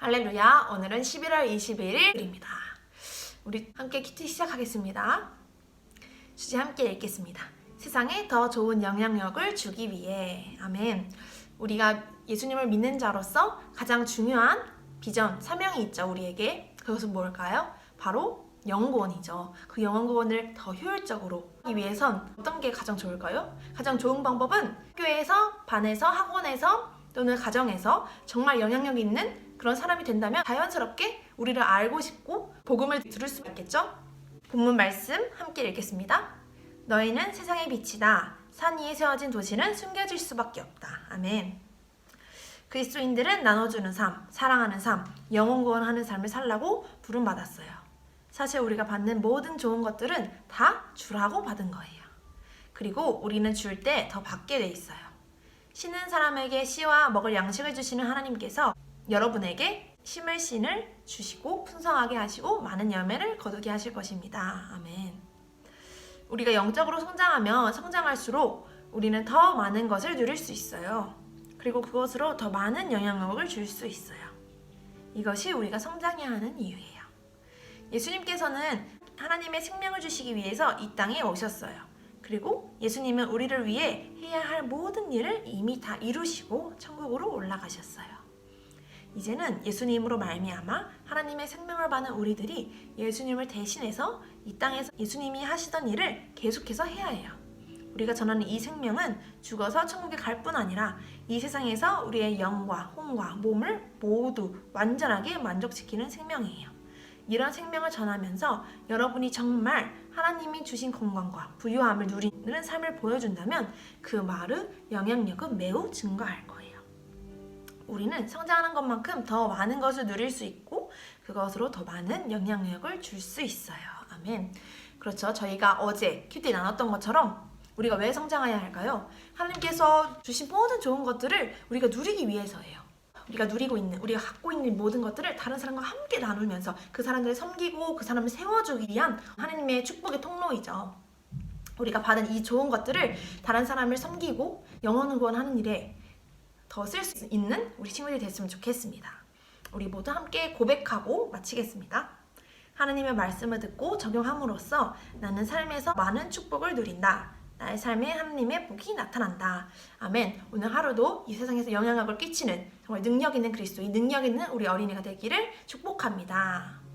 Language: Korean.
할렐루야. 오늘은 11월 21일입니다. 우리 함께 키트 시작하겠습니다. 주제 함께 읽겠습니다. 세상에 더 좋은 영향력을 주기 위해. 아멘. 우리가 예수님을 믿는 자로서 가장 중요한 비전, 사명이 있죠, 우리에게. 그것은 뭘까요? 바로 영원이죠. 그 영원을 더 효율적으로 하기 위해선 어떤 게 가장 좋을까요? 가장 좋은 방법은 학교에서, 반에서, 학원에서 또는 가정에서 정말 영향력 있는 그런 사람이 된다면 자연스럽게 우리를 알고 싶고 복음을 들을 수 있겠죠? 본문 말씀 함께 읽겠습니다. 너희는 세상의 빛이다. 산 위에 세워진 도시는 숨겨질 수밖에 없다. 아멘. 그리스도인들은 나눠주는 삶, 사랑하는 삶, 영원 구원하는 삶을 살라고 부름 받았어요. 사실 우리가 받는 모든 좋은 것들은 다 주라고 받은 거예요. 그리고 우리는 줄 때 더 받게 돼 있어요. 쉬는 사람에게 씨와 먹을 양식을 주시는 하나님께서 여러분에게 심을 씨를 주시고 풍성하게 하시고 많은 열매를 거두게 하실 것입니다. 아멘. 우리가 영적으로 성장하면 성장할수록 우리는 더 많은 것을 누릴 수 있어요. 그리고 그것으로 더 많은 영향력을 줄 수 있어요. 이것이 우리가 성장해야 하는 이유예요. 예수님께서는 하나님의 생명을 주시기 위해서 이 땅에 오셨어요. 그리고 예수님은 우리를 위해 해야 할 모든 일을 이미 다 이루시고 천국으로 올라가셨어요. 이제는 예수님으로 말미암아 하나님의 생명을 받는 우리들이 예수님을 대신해서 이 땅에서 예수님이 하시던 일을 계속해서 해야 해요. 우리가 전하는 이 생명은 죽어서 천국에 갈 뿐 아니라 이 세상에서 우리의 영과 혼과 몸을 모두 완전하게 만족시키는 생명이에요. 이런 생명을 전하면서 여러분이 정말 하나님이 주신 건강과 부유함을 누리는 삶을 보여준다면 그 말의 영향력은 매우 증가할 거예요. 우리는 성장하는 것만큼 더 많은 것을 누릴 수 있고 그것으로 더 많은 영향력을 줄 수 있어요. 아멘. 그렇죠. 저희가 어제 큐티 나눴던 것처럼 우리가 왜 성장해야 할까요? 하나님께서 주신 모든 좋은 것들을 우리가 누리기 위해서예요. 우리가 누리고 있는, 우리가 갖고 있는 모든 것들을 다른 사람과 함께 나누면서 그 사람들을 섬기고 그 사람을 세워주기 위한 하나님의 축복의 통로이죠. 우리가 받은 이 좋은 것들을 다른 사람을 섬기고 영혼을 구원하는 일에 더 쓸 수 있는 우리 친구들이 됐으면 좋겠습니다. 우리 모두 함께 고백하고 마치겠습니다. 하나님의 말씀을 듣고 적용함으로써 나는 삶에서 많은 축복을 누린다. 나의 삶에 하나님의 복이 나타난다. 아멘. 오늘 하루도 이 세상에서 영향력을 끼치는 정말 능력 있는 그리스도인, 능력 있는 우리 어린이가 되기를 축복합니다.